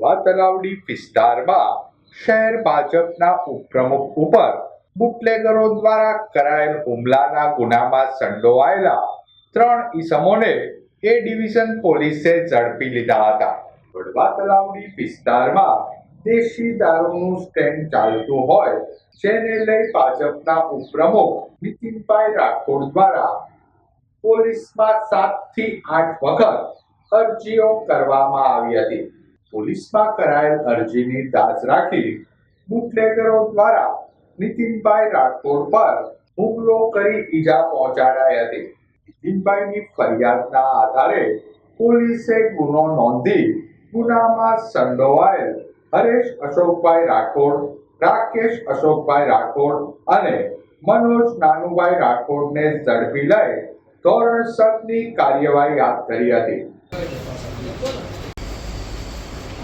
વડવા તલાવડી વિસ્તારમાં શહેર ભાજપના ઉપપ્રમુખ ઉપર બુટલેગરો દ્વારા કરાયેલ હુમલાના ગુનામાં સંડોવાયેલા ત્રણ ઈસમોને એ ડિવિઝન પોલીસે ઝડપી લીધા હતા. વડવા તલાવડી વિસ્તારમાં દેશી દારૂનું સ્ટેન્ડ ચાલતું હોય, જેને લઈ ભાજપના ઉપપ્રમુખ નીતિનભાઈ રાઠોડ દ્વારા પોલીસમાં સાતથી આઠ વખત અરજીઓ કરવામાં આવી હતી. પોલીસમાં કરાયેલ અરજીની દાસ રાખી બુટલેગરો દ્વારા નીતિનભાઈ રાઠોડ પર હુમલો કરી ઈજા પહોંચાડાઈ હતી. નીતિનભાઈની ફરિયાદના આધારે પોલીસે ગુનો નોંધી ગુનામાં સંડોવાયેલ હરેશ અશોકભાઈ રાઠોડ, રાકેશ અશોકભાઈ રાઠોડ અને મનોજ નાનુભાઈ રાઠોડને ઝડપી લઈ ધોરણસરની કાર્યવાહી હાથ ધરી હતી.